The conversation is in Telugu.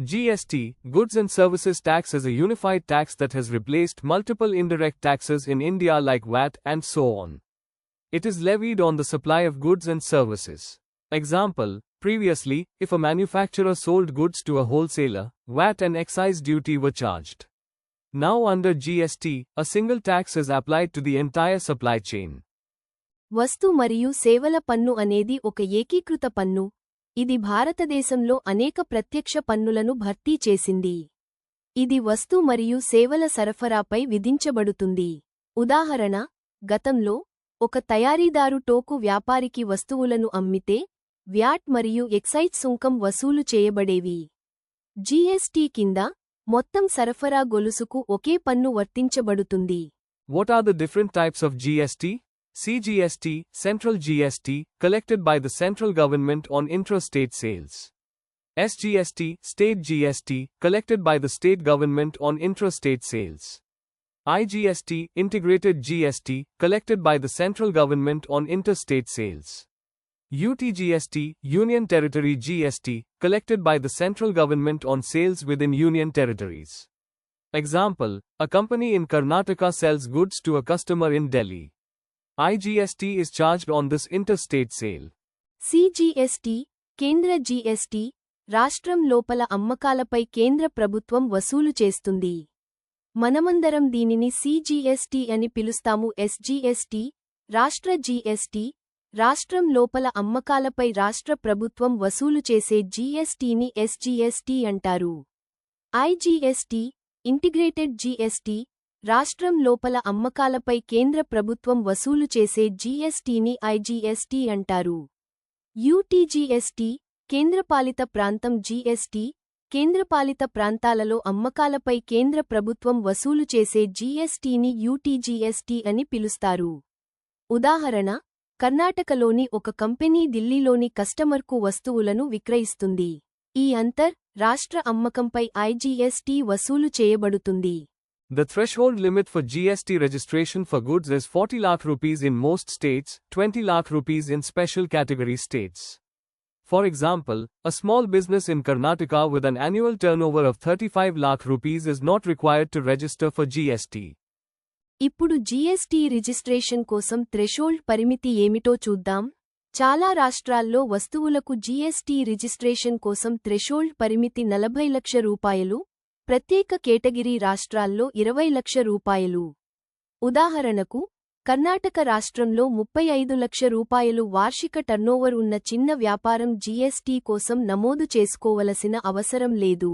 GST, Goods and Services Tax is a unified tax that has replaced multiple indirect taxes in India like VAT and so on. It is levied on the supply of goods and services. Example, previously, if a manufacturer sold goods to a wholesaler, VAT and excise duty were charged. Now under GST, a single tax is applied to the entire supply chain. వస్తు మరియు సేవల పన్ను అనేది ఒక ఏకీకృత పన్ను ఇది భారతదేశంలో అనేక ప్రత్యక్ష పన్నులను భర్తీ చేసింది. ఇది వస్తు మరియు సేవల సరఫరాపై విధించబడుతుంది. ఉదాహరణ గతంలో ఒక తయారీదారు టోకు వ్యాపారికి వస్తువులను అమ్మితే వ్యాట్ మరియు ఎక్సైజ్ సుంకం వసూలు చేయబడేవి. జీఎస్టీ కింద మొత్తం సరఫరా గొలుసుకు ఒకే పన్ను వర్తించబడుతుంది. What are the different types of GST? CGST, Central GST, collected by the central government on intrastate sales. SGST, State GST, collected by the state government on intrastate sales. IGST, Integrated GST, collected by the central government on interstate sales. UTGST, Union Territory GST, collected by the central government on sales within union territories. Example, a company in Karnataka sells goods to a customer in Delhi. IGST is charged on this interstate sale. CGST కేంద్ర జీఎస్టీ రాష్ట్రం లోపల అమ్మకాలపై కేంద్ర ప్రభుత్వం వసూలు చేస్తుంది మనమందరం దీనిని సిజిఎస్టి అని పిలుస్తాము ఎస్జిఎస్టి రాష్ట్ర జీఎస్టీ రాష్ట్రం లోపల అమ్మకాలపై రాష్ట్ర ప్రభుత్వం వసూలు చేసే జీఎస్టీని ఎస్జీఎస్టీ అంటారు ఐజీఎస్టీ ఇంటిగ్రేటెడ్ జీఎస్టీ రాష్ట్రం లోపల అమ్మకాలపై కేంద్ర ప్రభుత్వం వసూలు చేసే జీఎస్టీని ఐజీఎస్టీ అంటారు. యూటీజీఎస్టీ కేంద్రపాలిత ప్రాంతం జీఎస్టీ కేంద్రపాలిత ప్రాంతాలలో అమ్మకాలపై కేంద్ర ప్రభుత్వం వసూలు చేసే జీఎస్టీని యూటీజీఎస్టీ అని పిలుస్తారు. ఉదాహరణ కర్ణాటకలోని ఒక కంపెనీ ఢిల్లీలోని కస్టమర్కు వస్తువులను విక్రయిస్తుంది. ఈ అంతర్ రాష్ట్ర అమ్మకంపై ఐజీఎస్టీ వసూలు చేయబడుతుంది. The threshold limit for GST registration for goods is 40 lakh rupees in most states, 20 lakh rupees in special category states. For example, a small business in Karnataka with an annual turnover of 35 lakh rupees is not required to register for GST. ఇప్పుడు జీఎస్టీ రిజిస్ట్రేషన్ కోసం థ్రెషోల్డ్ పరిమితి ఏమిటో చూద్దాం చాలా రాష్ట్రాల్లో వస్తువులకు జీఎస్టీ రిజిస్ట్రేషన్ కోసం థ్రెషోల్డ్ పరిమితి నలభై లక్ష రూపాయలు ప్రత్యేక కేటగిరీ రాష్ట్రాల్లో ఇరవై లక్ష రూపాయలు. ఉదాహరణకు కర్ణాటక రాష్ట్రంలో ముప్పై ఐదు లక్ష రూపాయలు వార్షిక టర్నోవర్ ఉన్న చిన్న వ్యాపారం జీఎస్టీ కోసం నమోదు చేసుకోవలసిన అవసరం లేదు.